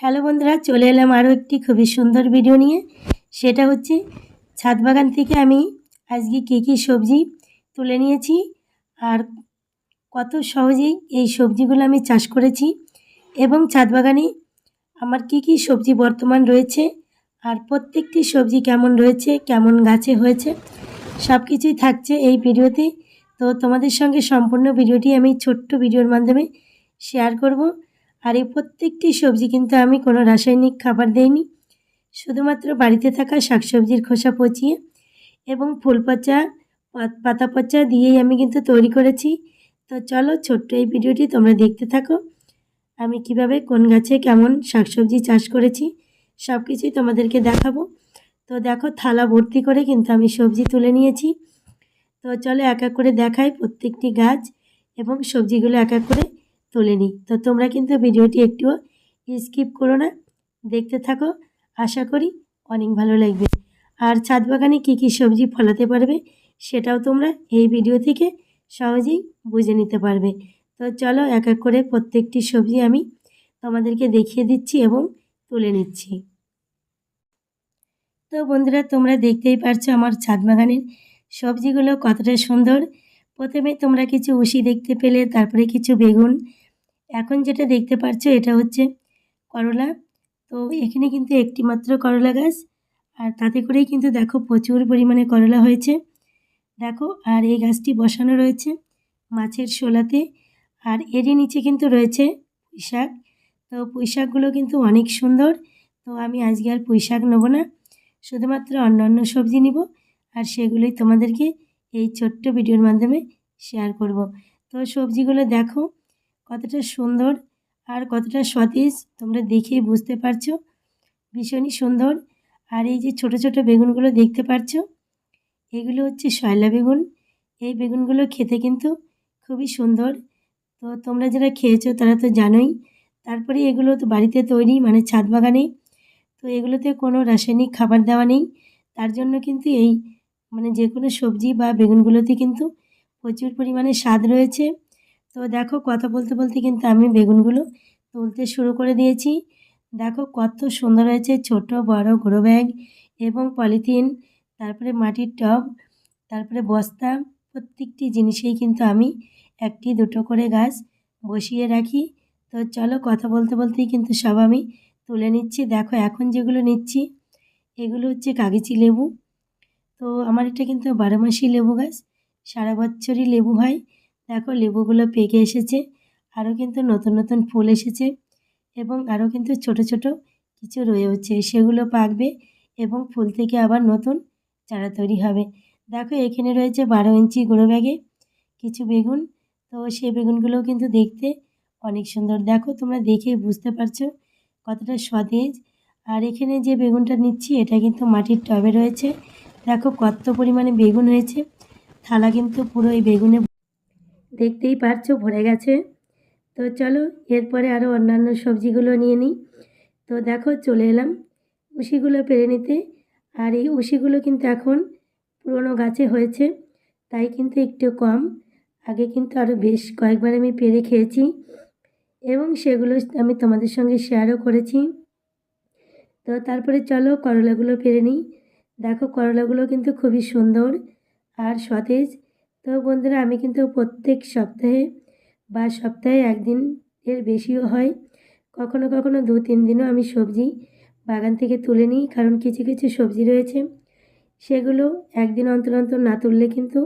Hello বন্ধুরা, চলে এলাম আরও একটি খুবই সুন্দর ভিডিও নিয়ে। সেটা হচ্ছে, ছাদ বাগান থেকে আমি আজকে কী কী সবজি তুলে নিয়েছি আর কত সহজেই এই সবজিগুলো আমি চাষ করেছি এবং ছাদ বাগানে আমার কী কী সবজি বর্তমান রয়েছে আর প্রত্যেকটি সবজি কেমন রয়েছে, কেমন গাছে হয়েছে সব কিছুই থাকছে এই ভিডিওতে। তো তোমাদের সঙ্গে সম্পূর্ণ ভিডিওটি আমি ছোট্ট ভিডিওর মাধ্যমে শেয়ার করব। আর এই প্রত্যেকটি সবজি কিন্তু আমি কোনো রাসায়নিক খাবার দেইনি। শুধুমাত্র বাড়িতে থাকা শাকসবজির খোসা পচিয়ে এবং ফুল পচা, পাত- পচা দিয়েই আমি কিন্তু তৈরি করেছি। তো চলো ছোট্ট এই ভিডিওটি তোমরা দেখতে থাকো। আমি কীভাবে, কোন গাছে কেমন শাকসবজি চাষ করেছি সব কিছুই তোমাদেরকে দেখাবো। তো দেখো, থালা ভর্তি করে কিন্তু আমি সবজি তুলে নিয়েছি। তো চলো এক এক করে দেখাই প্রত্যেকটি গাছ এবং সবজিগুলো এক এক করে। তুলে নিই। তো তোমরা কিন্তু ভিডিওটি একটুও স্কিপ করো না। দেখতে থাকো। আশা করি অনেক ভালো লাগবে। আর ছাদ বাগানে কী কী সবজি ফলাতে পারবে সেটাও তোমরা এই ভিডিও থেকে সহজেই বুঝে নিতে পারবে। তো চলো এক এক করে প্রত্যেকটি সবজি আমি তোমাদেরকে দেখিয়ে দিচ্ছি এবং তুলে নিচ্ছি। তো বন্ধুরা, তোমরা দেখতেই পারছ আমার ছাদ বাগানের সবজিগুলো কতটা সুন্দর। প্রথমে তোমরা কিছু উশি দেখতে পেলে, তারপরে কিছু বেগুন এখন যেটা দেখতে পাচ্ছ এটা হচ্ছে করলা। তো এখানে কিন্তু একটি মাত্র করলা গাছ, আর তাতে করেই কিন্তু দেখো প্রচুর পরিমাণে করলা হয়েছে। দেখো, আর এই গাছটি বসানো রয়েছে মাছের শোলাতে, আর এরই নিচে কিন্তু রয়েছে পুঁই শাক তো পুঁই শাকগুলো কিন্তু অনেক সুন্দর, তো আমি আজকে আর পুঁই শাক নেব না, শুধুমাত্র অন্য অন্য সবজি নিব, আর সেগুলোই তোমাদেরকে এই ছোট্ট ভিডিওর মাধ্যমে শেয়ার করব। তো সবজিগুলো দেখো কতটা সুন্দর আর কতটা সতেজ তোমরা দেখেই বুঝতে পারছ। ভীষণই সুন্দর। আর এই যে ছোট ছোট বেগুনগুলো দেখতে পাচ্ছ এগুলো হচ্ছে শয়লা বেগুন। এই বেগুনগুলো খেতে কিন্তু খুবই সুন্দর। তো তোমরা যারা খেয়েছো তারা তো জানোই, তারপরে এগুলো তো বাড়িতে তৈরি মানে ছাদ বাগানে। তো এগুলোতে কোনো রাসায়নিক খাবার দেওয়া নেই। তার জন্য কিন্তু এই মানে যে কোনো সবজি বা বেগুনগুলোতে কিন্তু প্রচুর পরিমাণে স্বাদ রয়েছে। তো দেখো কথা বলতে বলতে কিন্তু আমি বেগুনগুলো তুলতে শুরু করে দিয়েছি। দেখো কত সুন্দর হয়েছে ছোট, বড় গ্রো ব্যাগ এবং পলিথিন, তারপরে মাটির টব, তারপরে বস্তা, প্রত্যেকটি জিনিসেই কিন্তু আমি একটি, দুটো করে গাছ বসিয়ে রাখি। তো চলো কথা বলতে বলতেই কিন্তু সব আমি তুলে নিচ্ছি। দেখো এখন যেগুলো নিচ্ছি, এগুলো হচ্ছে কাগজি লেবু। তো আমার এটা কিন্তু বারো মাসি লেবু গাছ, সারা বছরই লেবু হয়। দেখো লেবুগুলো পেকে এসেছে, আরও কিন্তু নতুন নতুন ফুল এসেছে এবং আরও কিন্তু ছোট ছোট কিছু রয়েছে, সেগুলো পাকবে এবং ফুল থেকে আবার নতুন চারা তৈরি হবে। দেখো এখানে রয়েছে বারো ইঞ্চি গুঁড়ো ব্যাগে কিছু বেগুন, তো সেই বেগুনগুলোও কিন্তু দেখতে অনেক সুন্দর। দেখো তোমরা দেখে বুঝতে পারছ কতটা সতেজ। আর এখানে যে বেগুনটা নিচ্ছি, এটা কিন্তু মাটির টবে রয়েছে। দেখো কত পরিমাণে বেগুন হয়েছে, থালা কিন্তু পুরো এই বেগুনে দেখতেই পারছ, ভরে গেছে। তো চলো, এরপরে আরও অন্যান্য সবজিগুলো নিয়ে নিই। তো দেখো, চলে এলাম উশিগুলো পেরে নিতে। আর এই উশিগুলো কিন্তু এখন পুরনো গাছে হয়েছে, তাই কিন্তু একটু কম। আগে কিন্তু আরও বেশ কয়েকবার আমি পেরে খেয়েছি এবং সেগুলো আমি তোমাদের সঙ্গে শেয়ারও করেছি। তো তারপরে চলো, করলাগুলো পেরে নিই। দেখো, করলাগুলো কিন্তু খুবই সুন্দর আর সতেজ। তো বন্ধুরা, আমি কিন্তু প্রত্যেক সপ্তাহে বা সপ্তাহে একদিন এর বেশিও হয়। কখনো কখনো দু তিন দিনও আমি সবজি বাগান থেকে তুলে নিই, কারণ কিছু কিছু সবজি রয়েছে, সেগুলো একদিন অন্তর অন্তর না তুললে কিন্তু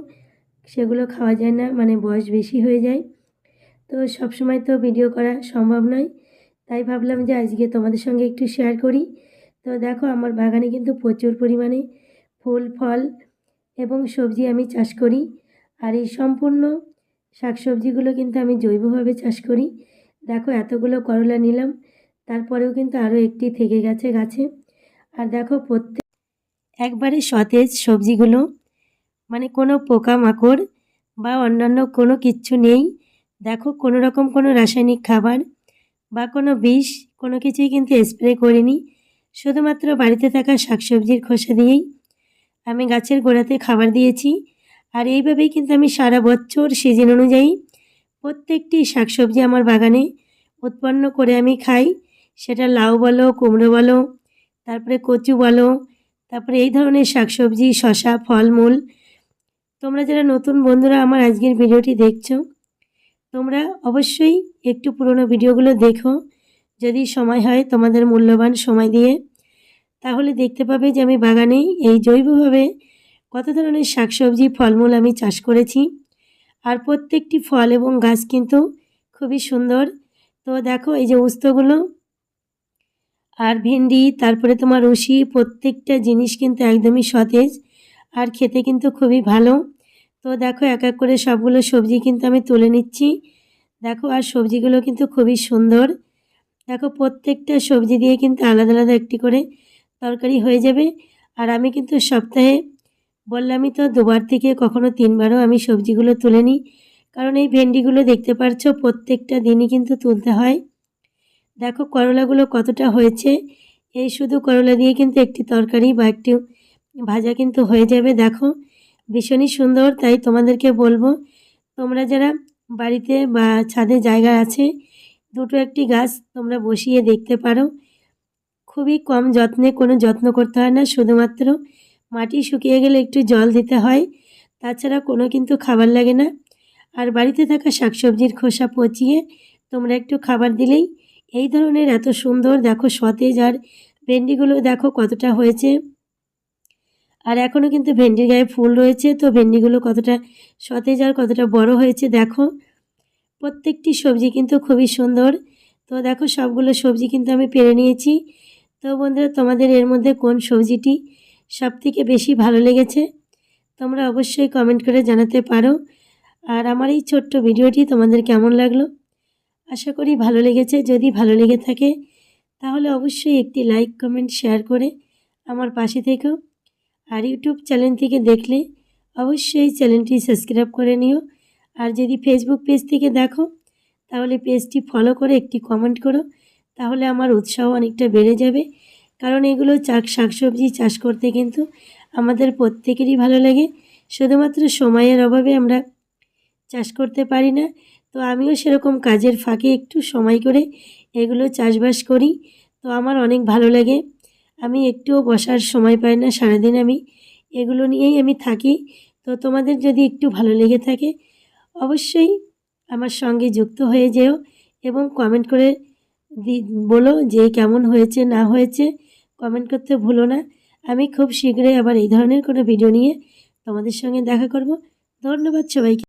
সেগুলো খাওয়া যায় না মানে বয়স বেশি হয়ে যায়। তো সব সময় তো ভিডিও করা সম্ভব নয়, তাই ভাবলাম যে আজকে তোমাদের সঙ্গে একটু শেয়ার করি। তো দেখো, আমার বাগানে কিন্তু প্রচুর পরিমাণে ফুল, ফল এবং সবজি আমি চাষ করি। আর এই সম্পূর্ণ শাকসবজিগুলো কিন্তু আমি জৈবভাবে চাষ করি। দেখো, এতগুলো করলা নিলাম, তারপরেও কিন্তু আরও একটি থেকে গেছে গাছে। আর দেখো, প্রত্যেক একবারে সতেজ সবজিগুলো মানে কোনো পোকামাকড় বা অন্যান্য কোনো কিচ্ছু নেই। দেখো, কোনো রকম কোনো রাসায়নিক খাবার বা কোনো বিষ, কোনো কিছুই কিন্তু স্প্রে করিনি। শুধুমাত্র বাড়িতে থাকা শাকসবজির খোসা দিয়েই আমি গাছের গোড়াতে খাবার দিয়েছি। আর এইভাবেই কিন্তু আমি সারা বছর সিজন অনুযায়ী প্রত্যেকটি শাকসবজি আমার বাগানে উৎপন্ন করে আমি খাই। সেটা লাউ বলো, কুমড়ো বলো, তারপরে কচু বলো, তারপরে এই ধরনের শাকসবজি শশা ফলমূল। তোমরা যারা নতুন বন্ধুরা আমার আজকের ভিডিওটি দেখছ, তোমরা অবশ্যই একটু পুরনো ভিডিওগুলো দেখো। যদি সময় হয় তোমাদের মূল্যবান সময় দিয়ে, তাহলে দেখতে পাবে যে আমি বাগানে এই জৈবভাবে কত ধরনের শাকসবজি, ফলমূল আমি চাষ করেছি? আর প্রত্যেকটি ফল এবং গাছ কিন্তু খুবই সুন্দর। তো দেখো এই যে উস্তগুলো আর ভেন্ডি, তারপরে তোমার রশি প্রত্যেকটা জিনিস কিন্তু একদমই সতেজ আর খেতে কিন্তু খুবই ভালো। তো দেখো এক এক করে সবগুলো সবজি কিন্তু আমি তুলে নিচ্ছি। দেখো আর সবজিগুলো কিন্তু খুবই সুন্দর। দেখো প্রত্যেকটা সবজি দিয়ে কিন্তু আলাদা আলাদা একটি করে তরকারি হয়ে যাবে। আর আমি কিন্তু সপ্তাহে বললামই তো, দুবার থেকে কখনো তিনবারও আমি সবজিগুলো তুলে নিই কারণ এই ভেন্ডিগুলো দেখতে পারছ, প্রত্যেকটা দিনই কিন্তু তুলতে হয়। দেখো করলাগুলো কতটা হয়েছে। এই শুধু করলা দিয়ে কিন্তু একটি তরকারি বা একটি ভাজা কিন্তু হয়ে যাবে, দেখো। ভীষণই সুন্দর, তাই তোমাদেরকে বলব, তোমরা যারা বাড়িতে বা ছাদে জায়গা আছে, দুটো একটি গাছ তোমরা বসিয়ে দেখতে পারো। খুবই কম যত্নে, কোনো যত্ন করতে হয় না, শুধুমাত্র মাটি শুকিয়ে গেলে একটু জল দিতে হয়। তাছাড়া কোনো কিন্তু খাবার লাগে না। আর বাড়িতে থাকা শাকসবজির খোসা পচিয়ে তোমরা একটু খাবার দিলেই এই ধরনের এত সুন্দর, দেখো সতেজ আর ভেন্ডিগুলো দেখো কতটা হয়েছে। আর এখনও কিন্তু ভেন্ডির গায়ে ফুল রয়েছে, তো ভেন্ডিগুলো কতটা সতেজ আর কতটা বড় হয়েছে দেখো। প্রত্যেকটি সবজি কিন্তু খুবই সুন্দর। তো দেখো সবগুলো সবজি কিন্তু আমি পেরে নিয়েছি। তো বন্ধুরা, তোমাদের এর মধ্যে কোন সবজিটি সব থেকে বেশি ভালো লেগেছে, তোমরা অবশ্যই কমেন্ট করে জানাতে পারো। আর আমার এই ছোট্ট ভিডিওটি তোমাদের কেমন লাগল? আশা করি ভালো লেগেছে। যদি ভালো লেগে থাকে, তাহলে অবশ্যই একটি লাইক কমেন্ট শেয়ার করে আমার পাশে থেকেও আর ইউটিউব চ্যানেল থেকে দেখলে অবশ্যই চ্যানেলটি সাবস্ক্রাইব করে নিও। আর যদি ফেসবুক পেজ থেকে দেখো, তাহলে পেজটি ফলো করে একটি কমেন্ট করো। তাহলে আমার উৎসাহ অনেকটা বেড়ে যাবে। কারণ এগুলো চাক শাকসবজি চাষ করতে কিন্তু আমাদের প্রত্যেকেরই ভালো লাগে। শুধুমাত্র সময়ের অভাবে আমরা চাষ করতে পারি না। তো আমিও সেরকম কাজের ফাঁকে একটু সময় করে এগুলো চাষবাস করি। তো আমার অনেক ভালো লাগে। আমি একটুও বসার সময় পাই না। সারাদিন আমি এগুলো নিয়েই আমি থাকি। তো তোমাদের যদি একটু ভালো লেগে থাকে, অবশ্যই আমার সঙ্গে যুক্ত হয়ে যেও এবং কমেন্ট করে বলো যে কেমন হয়েছে, না হয়েছে কমেন্ট করতে ভুলো না। আমি খুব শীঘ্রই আবার এই ধরনের কোনো ভিডিও নিয়ে তোমাদের সঙ্গে দেখা করব। ধন্যবাদ সবাইকে।